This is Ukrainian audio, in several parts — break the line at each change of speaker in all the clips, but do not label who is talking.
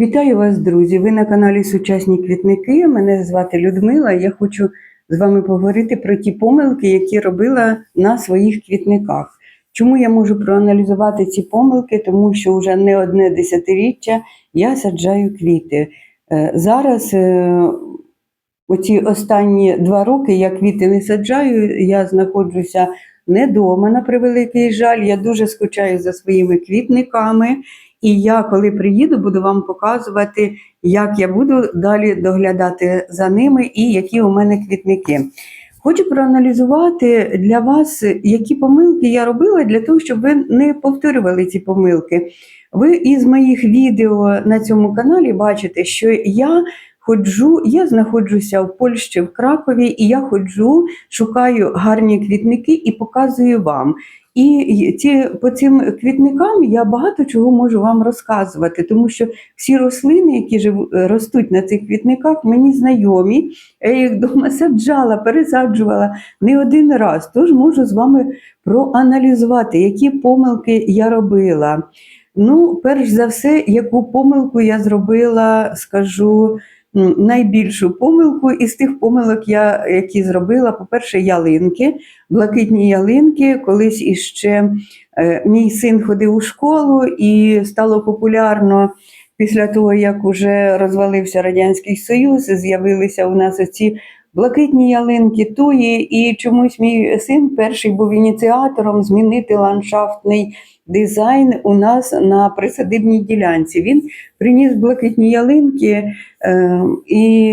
Вітаю вас, друзі! Ви на каналі Сучасні квітники. Мене звати Людмила. Я хочу з вами поговорити про ті помилки, які робила на своїх квітниках. Чому я можу проаналізувати ці помилки? Тому що вже не одне десятиріччя я саджаю квіти. Е, Зараз, е, оці останні два роки, я квіти не саджаю, я знаходжуся не вдома, на превеликий жаль. Я дуже скучаю за своїми квітниками. І я, коли приїду, буду вам показувати, як я буду далі доглядати за ними і які у мене квітники. Хочу проаналізувати для вас, які помилки я робила для того, щоб ви не повторювали ці помилки. Ви із моїх відео на цьому каналі бачите, що я ходжу, я знаходжуся в Польщі, в Кракові, і я ходжу, шукаю гарні квітники і показую вам. І ці, по цим квітникам я багато чого можу вам розказувати, тому що всі рослини, які жив, ростуть на цих квітниках, мені знайомі. Я їх вдома саджала, пересаджувала не один раз. Тож можу з вами проаналізувати, які помилки я робила. Ну, перш за все, яку помилку я зробила, скажу. Найбільшу помилку із тих помилок, я, які зробила, по-перше, ялинки, блакитні ялинки. Колись іще е, мій син ходив у школу і стало популярно після того, як уже розвалився Радянський Союз, з'явилися у нас оці блакитні ялинки, туї, і чомусь мій син перший був ініціатором змінити ландшафтний дизайн у нас на присадибній ділянці. Він приніс блакитні ялинки, е, і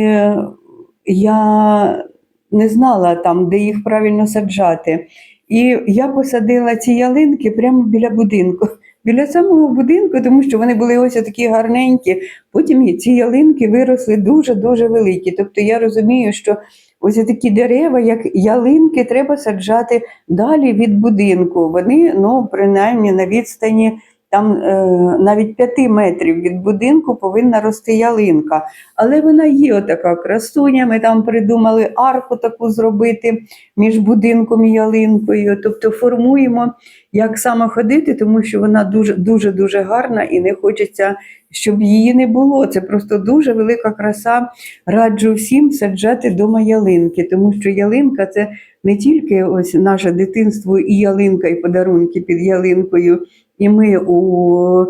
я не знала там, де їх правильно саджати. І я посадила ці ялинки прямо біля будинку. Біля самого будинку, тому що вони були ось такі гарненькі. Потім ці ялинки виросли дуже-дуже великі. Тобто я розумію, що ось такі дерева, як ялинки, треба саджати далі від будинку. Вони, ну, принаймні, на відстані там е, навіть 5 метрів від будинку повинна рости ялинка. Але вона є отака красуня. Ми там придумали арку таку зробити між будинком і ялинкою. Тобто формуємо, як саме ходити, тому що вона дуже дуже дуже гарна і не хочеться, щоб її не було. Це просто дуже велика краса. Раджу всім саджати дома ялинки, тому що ялинка це не тільки ось наше дитинство і ялинка, і подарунки під ялинкою. І ми у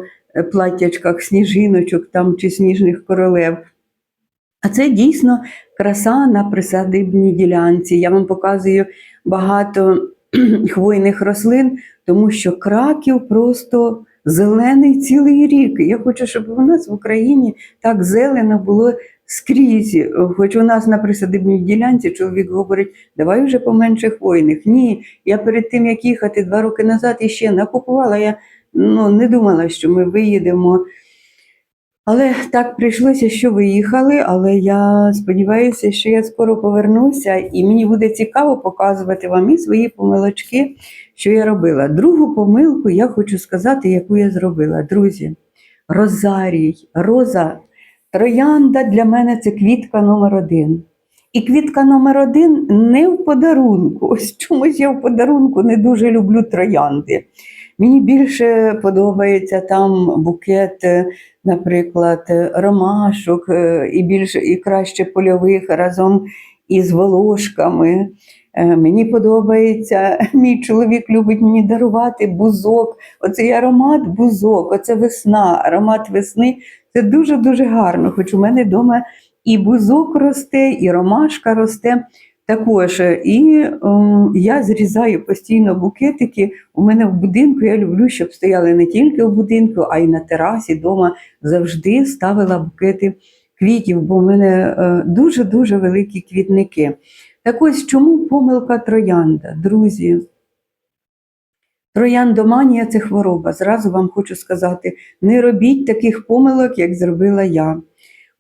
платтячках сніжиночок там чи сніжних королев. А це дійсно краса на присадибній ділянці. Я вам показую багато хвойних рослин, тому що краків просто зелений цілий рік. Я хочу, щоб у нас в Україні так зелено було скрізь. Хоч у нас на присадибній ділянці чоловік говорить, давай вже поменше хвойних. Ні, я перед тим, як їхати два роки назад, іще накупувала. Я ну, не думала, що ми виїдемо. Але так прийшлося, що виїхали. Але я сподіваюся, що я скоро повернуся, і мені буде цікаво показувати вам і свої помилочки, що я робила. Другу помилку я хочу сказати, яку я зробила. Друзі, розарій, роза, троянда для мене це квітка номер один. І квітка номер один не в подарунку. Ось чомусь я в подарунку не дуже люблю троянди. Мені більше подобається там букет, е, наприклад, е, ромашок е, і більше і краще польових разом із волошками. Мені подобається, мій чоловік любить мені дарувати бузок. Оцей аромат бузок, оце весна, аромат весни. Це дуже-дуже гарно. Хоч у мене вдома і бузок росте, і ромашка росте. Також е, і ем, я зрізаю постійно букетики. У мене в будинку я люблю, щоб стояли не тільки в будинку, а й на терасі вдома завжди ставила букети квітів, бо в мене е, дуже-дуже великі квітники. Так ось чому помилка троянда, друзі? Трояндоманія це хвороба. Зразу вам хочу сказати: не робіть таких помилок, як зробила я.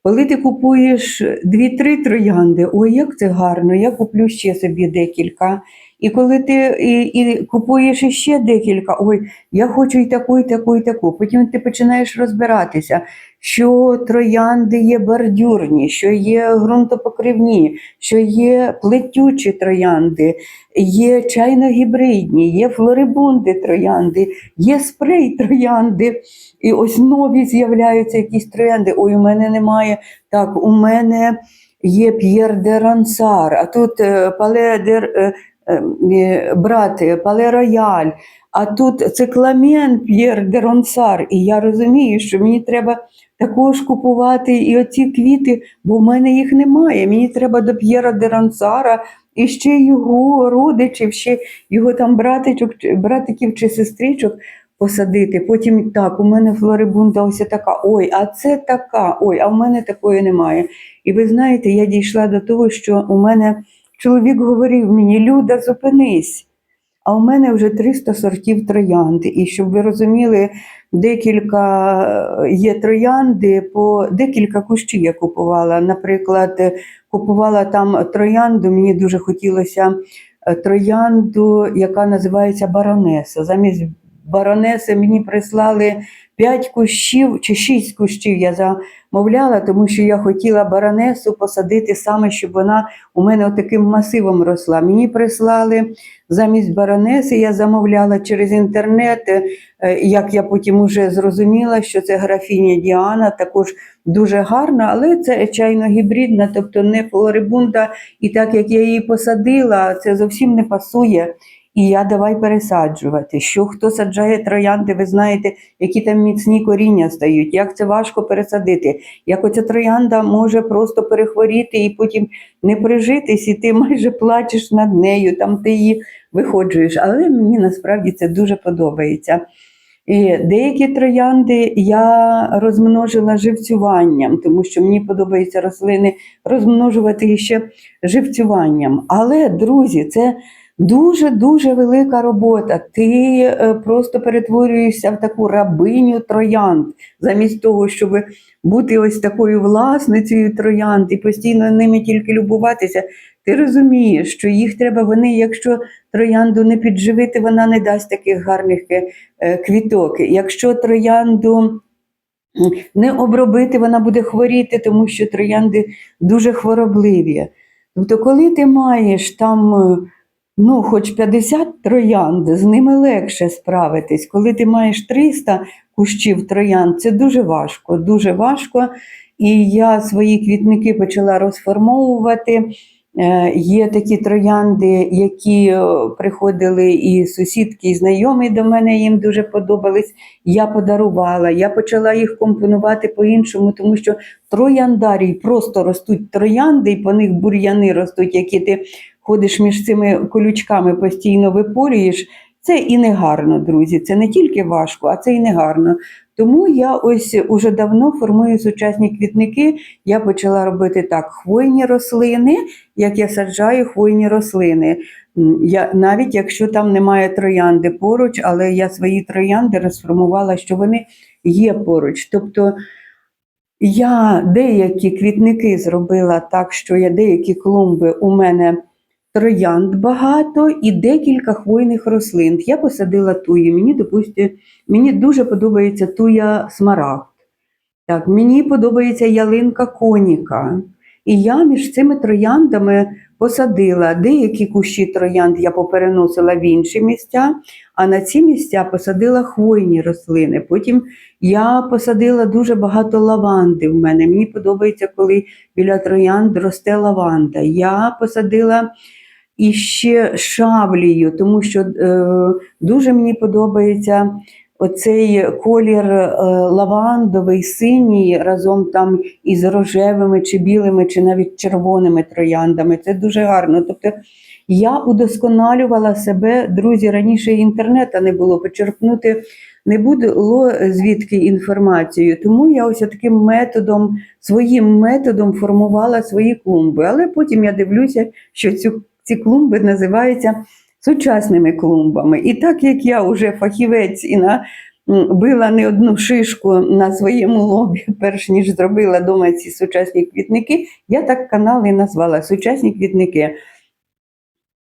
Коли ти купуєш дві-три троянди, ой, як це гарно, я куплю ще собі декілька. І коли ти і, і купуєш іще декілька, ой, я хочу і таку, і таку, і таку. Потім ти починаєш розбиратися, що троянди є бордюрні, що є ґрунтопокривні, що є плетючі троянди, є чайно-гібридні, є флорибунди троянди, є спрей троянди. І ось нові з'являються якісь троянди. Ой, у мене немає. Так, у мене є П'єр де Рансар, а тут е, Пале де, е, е, Пале Рояль, а тут цикламен П'єр де Ронсар. І я розумію, що мені треба також купувати і оці квіти, бо в мене їх немає. Мені треба до П'єра де Ронсара і ще його родичів, ще його там братичок, братиків чи сестричок посадити. Потім так, у мене флорибунда ось така, ой, а це така, ой, а в мене такої немає. І ви знаєте, я дійшла до того, що у мене чоловік говорив мені, Люда, зупинись. А у мене вже 300 сортів троянди. І щоб ви розуміли, декілька е, є троянди, по декілька кущів я купувала. Наприклад, е, купувала там троянду, мені дуже хотілося е, троянду, яка називається баронеса. Замість баронеси мені прислали 5 кущів чи 6 кущів я замовляла, тому що я хотіла баронесу посадити саме, щоб вона у мене таким масивом росла. Мені прислали замість баронеси, я замовляла через інтернет, е, як я потім уже зрозуміла, що це графіня Діана, також дуже гарна, але це чайно-гібридна, тобто не флорибунда. І так як я її посадила, це зовсім не пасує. І я давай пересаджувати. Що хто саджає троянди, ви знаєте, які там міцні коріння стають, як це важко пересадити, як оця троянда може просто перехворіти і потім не прижитись, і ти майже плачеш над нею, там ти її виходжуєш. Але мені насправді це дуже подобається. І деякі троянди я розмножила живцюванням, тому що мені подобається рослини розмножувати ще живцюванням. Але, друзі, це дуже-дуже велика робота. Ти е, просто перетворюєшся в таку рабиню троянд, замість того, щоб бути ось такою власницею троянд і постійно ними тільки любуватися. Ти розумієш, що їх треба вони, якщо троянду не підживити, вона не дасть таких гарних е, е, квіток. Якщо троянду не обробити, вона буде хворіти, тому що троянди дуже хворобливі. Тобто, коли ти маєш там ну, хоч 50 троянд, з ними легше справитись. Коли ти маєш 300 кущів троянд, це дуже важко, дуже важко. І я свої квітники почала розформовувати. Е, Є такі троянди, які е, приходили і сусідки, і знайомі до мене їм дуже подобались. Я подарувала, я почала їх компонувати по-іншому, тому що трояндарій просто ростуть троянди, і по них бур'яни ростуть, які ти ходиш між цими колючками, постійно випорюєш. Це і не гарно, друзі. Це не тільки важко, а це і не гарно. Тому я ось уже давно формую сучасні квітники. Я почала робити так: хвойні рослини, як я саджаю хвойні рослини. Я, навіть якщо там немає троянди поруч, але я свої троянди розформувала, що вони є поруч. Тобто я деякі квітники зробила так, що я деякі клумби у мене троянд багато і декілька хвойних рослин. Я посадила туї. Мені, допустим, мені дуже подобається туя смарагд. Так, мені подобається ялинка коніка. І я між цими трояндами посадила деякі кущі троянд я попереносила в інші місця, а на ці місця посадила хвойні рослини. Потім я посадила дуже багато лаванди в мене. Мені подобається, коли біля троянд росте лаванда. Я посадила іще шавлію, тому що е, дуже мені подобається оцей колір е, лавандовий, синій, разом там із рожевими чи білими, чи навіть червоними трояндами. Це дуже гарно. Тобто я удосконалювала себе, друзі, раніше інтернету не було, почерпнути не було звідки інформацію. Тому я ось таким методом, своїм методом формувала свої клумби. Але потім я дивлюся, що цю, ці клумби називаються сучасними клумбами. І так як я вже фахівець і на била не одну шишку на своєму лобі, перш ніж зробила дома ці сучасні квітники, я так канал і назвала Сучасні квітники.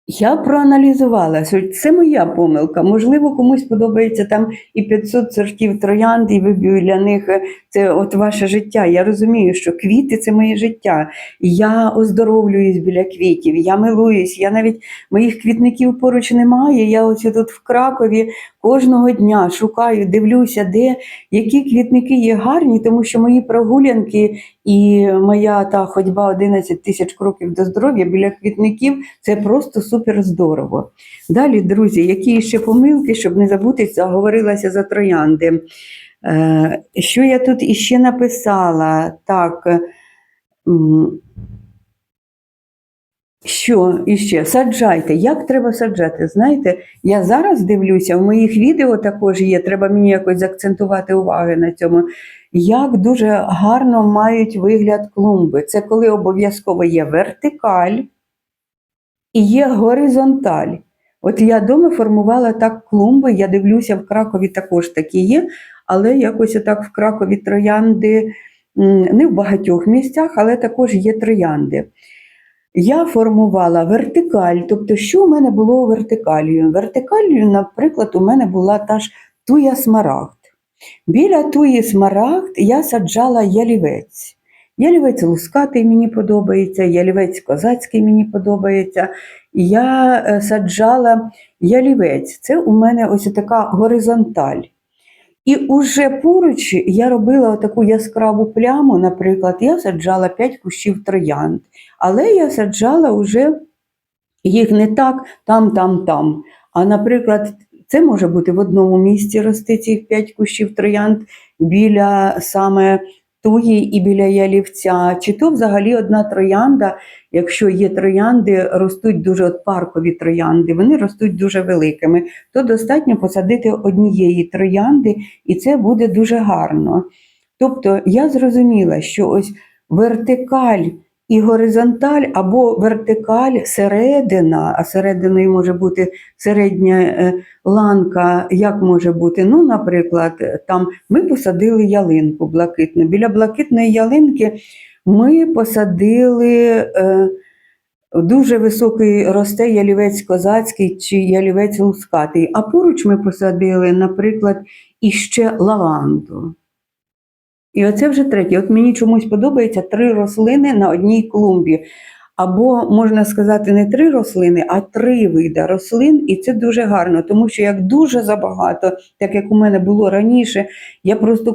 Я проаналізувала, що це моя помилка. Можливо, комусь подобається там і 500 сортів троянд, і ви біля них е, це от ваше життя. Я розумію, що квіти це моє життя. Я оздоровлююсь біля квітів, я милуюсь. Я навіть моїх квітників поруч немає. Я ось тут в Кракові кожного дня шукаю, дивлюся, де які квітники є гарні, тому що мої прогулянки і моя та ходьба 11 тисяч кроків до здоров'я біля квітників це просто супер здорово. Далі, друзі, які ще помилки, щоб не забути, заговорилася за троянди. Е, що я тут іще написала? Так. Що іще? Саджайте. Як треба саджати? Знаєте, я зараз дивлюся, в моїх відео також є, треба мені якось заакцентувати увагу на цьому. Як дуже гарно мають вигляд клумби. Це коли обов'язково є вертикаль і є горизонталь. От я вдома формувала так клумби, я дивлюся, в Кракові також такі є, але якось отак в Кракові троянди не в багатьох місцях, але також є троянди. Я формувала вертикаль, тобто, що у мене було вертикалью? Вертикалью, наприклад, у мене була та ж туя смарагд. Біля туї смарагд я саджала ялівець. Ялівець лускатий мені подобається, ялівець козацький мені подобається. Я е, саджала ялівець. Це у мене ось така горизонталь. І уже поруч я робила таку яскраву пляму, наприклад, я саджала 5 кущів троянд, але я саджала вже їх не так там, там, там. А, наприклад, це може бути в одному місці рости цих 5 кущів троянд біля саме туї і біля ялівця, чи то взагалі одна троянда, якщо є троянди, ростуть дуже от паркові троянди, вони ростуть дуже великими, то достатньо посадити однієї троянди, і це буде дуже гарно. Тобто я зрозуміла, що ось вертикаль і горизонталь або вертикаль середина, а серединою може бути середня е, ланка, як може бути? Ну, наприклад, там ми посадили ялинку блакитну. Біля блакитної ялинки ми посадили е, дуже високий росте ялівець козацький чи ялівець лускатий, а поруч ми посадили, наприклад, іще лаванду. І оце вже третє. От мені чомусь подобається три рослини на одній клумбі. Або можна сказати, не три рослини, а три види рослин, і це дуже гарно, тому що як дуже забагато, так як у мене було раніше, я просто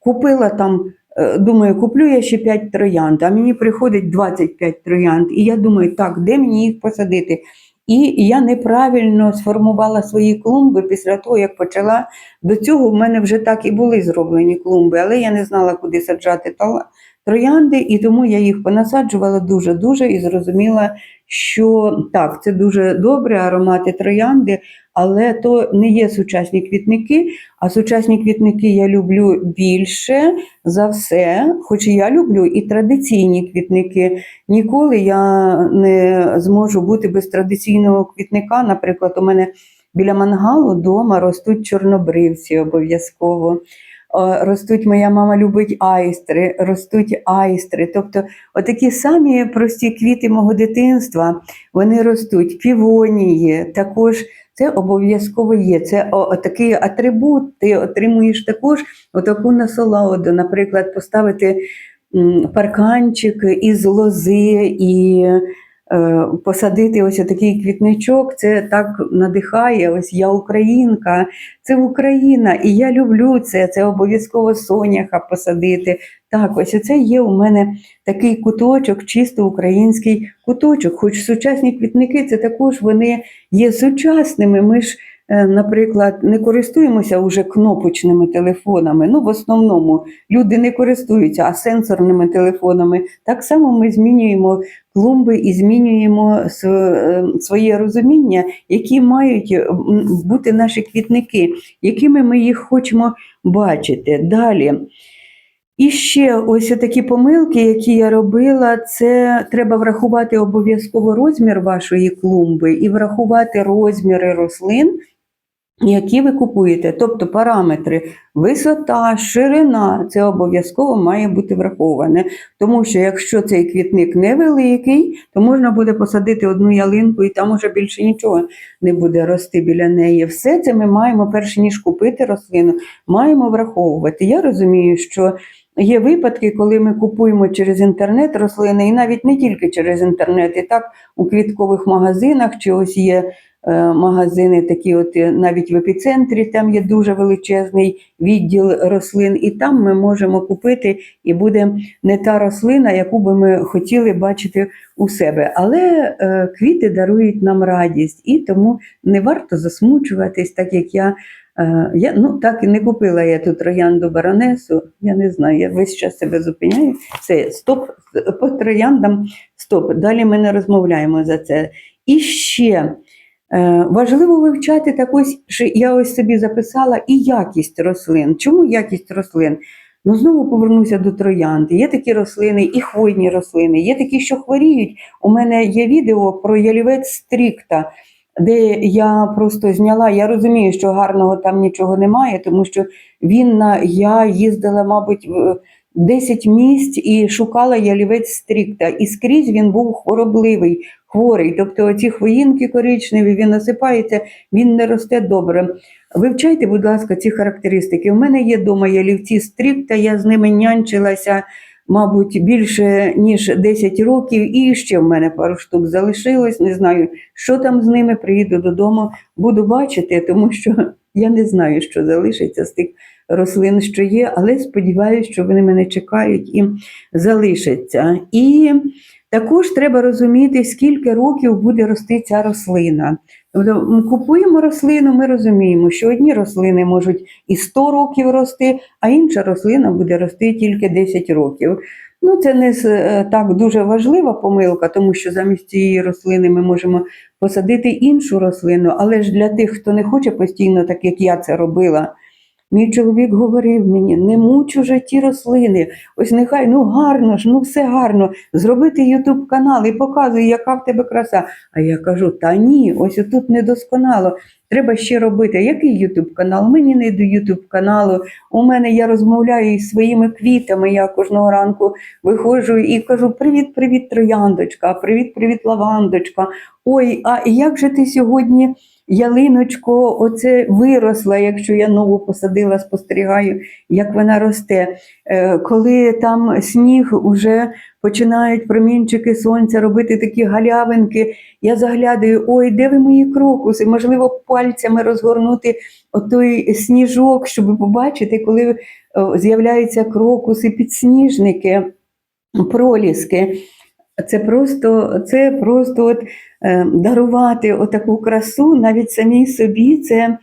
купила там, думаю, куплю я ще 5 троянд, а мені приходить 25 троянд. І я думаю, так, де мені їх посадити? І я неправильно сформувала свої клумби після того, як почала. До цього в мене вже так і були зроблені клумби, але я не знала, куди саджати троянди, і тому я їх понасаджувала дуже-дуже і зрозуміла, що так, це дуже добре, аромати троянди, але то не є сучасні квітники. А сучасні квітники я люблю більше за все, хоч я люблю і традиційні квітники. Ніколи я не зможу бути без традиційного квітника. Наприклад, у мене біля мангалу вдома ростуть чорнобривці обов'язково. Ростуть, моя мама любить айстри, ростуть айстри. Тобто, отакі самі прості квіти мого дитинства, вони ростуть, півонії, також це обов'язково є. Це такий атрибут, ти отримуєш також отаку насолоду, наприклад, поставити парканчик із лози і посадити ось такий квітничок, це так надихає. Ось я українка, це Україна, і я люблю це. Це обов'язково соняха посадити. Так, ось це є у мене такий куточок, чисто український куточок. Хоч сучасні квітники це також вони є сучасними. Ми ж, е, наприклад, не користуємося уже кнопочними телефонами. Ну, в основному люди не користуються, а сенсорними телефонами. Так само ми змінюємо клумби і змінюємо е, своє розуміння, які мають бути наші квітники, якими ми їх хочемо бачити. Далі. І ще ось такі помилки, які я робила, це треба врахувати обов'язково розмір вашої клумби і врахувати розміри рослин, які ви купуєте, тобто параметри висота, ширина, це обов'язково має бути враховане. Тому що якщо цей квітник невеликий, то можна буде посадити одну ялинку, і там уже більше нічого не буде рости біля неї. Все це ми маємо, перш ніж купити рослину, маємо враховувати. Я розумію, що є випадки, коли ми купуємо через інтернет рослини, і навіть не тільки через інтернет, і так у квіткових магазинах, чи ось є магазини, такі, от е, навіть в епіцентрі, там є дуже величезний відділ рослин, і там ми можемо купити, і буде не та рослина, яку би ми хотіли бачити у себе. Але е, квіти дарують нам радість, і тому не варто засмучуватись, так як я. Е, Я ну так і не купила я тут троянду баронесу. Я не знаю, я весь час себе зупиняю. Все, стоп по трояндам, стоп. Далі ми не розмовляємо за це. І ще е, важливо вивчати так ось, що я ось собі записала і якість рослин. Чому якість рослин? Ну, знову повернуся до троянди. Є такі рослини, і хвойні рослини, є такі, що хворіють. У мене є відео про ялівець стрікта де я просто зняла. Я розумію, що гарного там нічого немає, тому що він на я їздила, мабуть, 10 місць і шукала ялівець стрікта. І скрізь він був хворобливий, хворий. Тобто оці хвоїнки коричневі, він осипається, він не росте добре. Вивчайте, будь ласка, ці характеристики. У мене є вдома ялівці стрікта, я з ними нянчилася мабуть, більше ніж 10 років, і ще в мене пару штук залишилось. Не знаю, що там з ними. Приїду додому, буду бачити, тому що я не знаю, що залишиться з тих рослин, що є, але сподіваюся, що вони мене чекають і залишаться. І також треба розуміти, скільки років буде рости ця рослина. Тобто ми купуємо рослину, ми розуміємо, що одні рослини можуть і 100 років рости, а інша рослина буде рости тільки 10 років. Ну, це не е, так дуже важлива помилка, тому що замість цієї рослини ми можемо посадити іншу рослину, але ж для тих, хто не хоче постійно, так як я це робила. Мій чоловік говорив мені: не муч уже ті рослини. Ось нехай ну гарно ж, ну все гарно. Зробити Ютуб канал і показує, яка в тебе краса. А я кажу: та ні, ось отут недосконало. Треба ще робити. Який Ютуб канал? Мені не до Ютуб каналу. У мене я розмовляю із своїми квітами. Я кожного ранку виходжу і кажу: Привіт, привіт, трояндочка, привіт, привіт, лавандочка. Ой, а як же ти сьогодні? Ялиночко, оце виросла, якщо я нову посадила, спостерігаю, як вона росте. Е, Коли там сніг уже починають промінчики сонця робити такі галявинки, я заглядаю, ой, де ви мої крокуси? Можливо, пальцями розгорнути отой сніжок, щоб побачити, коли е, з'являються крокуси, підсніжники, проліски. Це просто, це просто от, е, дарувати отаку красу навіть самій собі, це,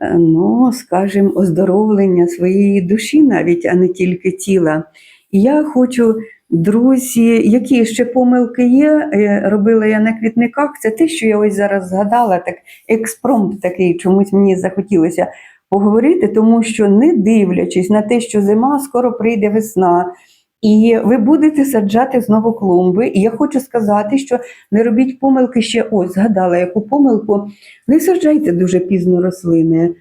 е, ну, скажімо, оздоровлення своєї душі, навіть, а не тільки тіла. Я хочу, друзі, які ще помилки є, е, робила я на квітниках, це те, що я ось зараз згадала, так експромт такий, чомусь мені захотілося поговорити, тому що не дивлячись на те, що зима, скоро прийде весна. І ви будете саджати знову клумби. І я хочу сказати, що не робіть помилки ще ось, згадала яку помилку. Не саджайте дуже пізно рослини.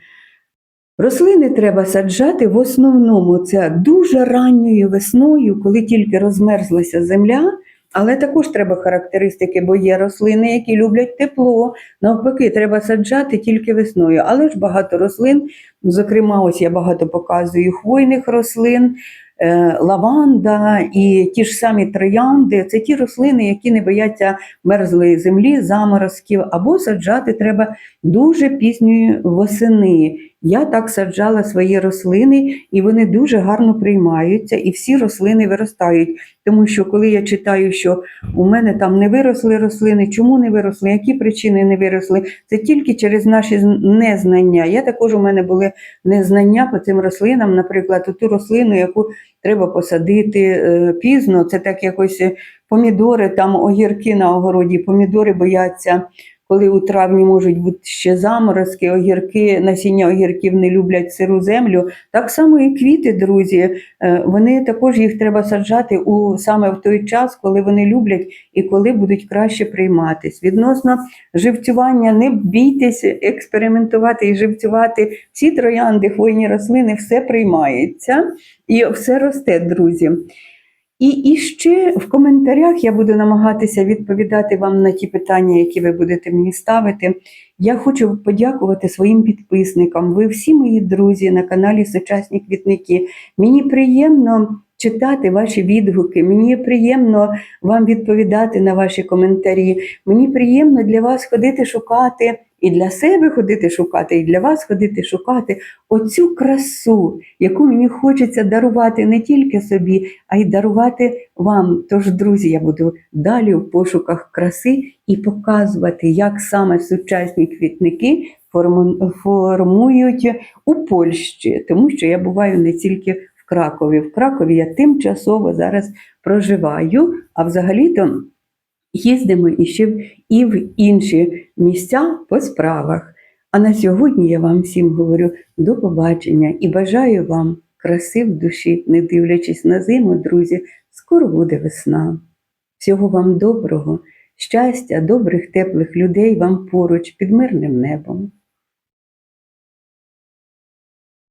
Рослини треба саджати в основному це дуже ранньою весною, коли тільки розмерзлася земля. Але також треба характеристики, бо є рослини, які люблять тепло. Навпаки, треба саджати тільки весною. Але ж багато рослин, зокрема, ось я багато показую хвойних рослин, лаванда і ті ж самі троянди це ті рослини, які не бояться мерзлої землі, заморозків, або саджати треба дуже пізньої восени. Я так саджала свої рослини, і вони дуже гарно приймаються, і всі рослини виростають. Тому що коли я читаю, що у мене там не виросли рослини, чому не виросли, які причини не виросли, це тільки через наші незнання. Я також у мене були незнання по цим рослинам, наприклад, ту рослину, яку треба посадити е, пізно, це так якось помідори, там огірки на огороді, помідори бояться. Коли у травні можуть бути ще заморозки, огірки, насіння огірків не люблять сиру землю. Так само і квіти, друзі. Е, Вони також їх треба саджати у саме в той час, коли вони люблять і коли будуть краще прийматись. Відносно живцювання, не бійтеся експериментувати і живцювати. Всі троянди, хвойні рослини, все приймається і все росте, друзі. І, і ще в коментарях я буду намагатися відповідати вам на ті питання, які ви будете мені ставити. Я хочу подякувати своїм підписникам. Ви всі мої друзі на каналі Сучасні квітники. Мені приємно читати ваші відгуки. Мені приємно вам відповідати на ваші коментарі. Мені приємно для вас ходити шукати. І для себе ходити шукати, і для вас ходити шукати оцю красу, яку мені хочеться дарувати не тільки собі, а й дарувати вам. Тож, друзі, я буду далі в пошуках краси і показувати, як саме сучасні квітники формують у Польщі, тому що я буваю не тільки в Кракові. В Кракові я тимчасово зараз проживаю, а взагалі-то їздимо і ще і в інші місця по справах. А на сьогодні я вам всім говорю до побачення і бажаю вам краси в душі, не дивлячись на зиму, друзі. Скоро буде весна. Всього вам доброго, щастя, добрих, теплих людей вам поруч під мирним небом.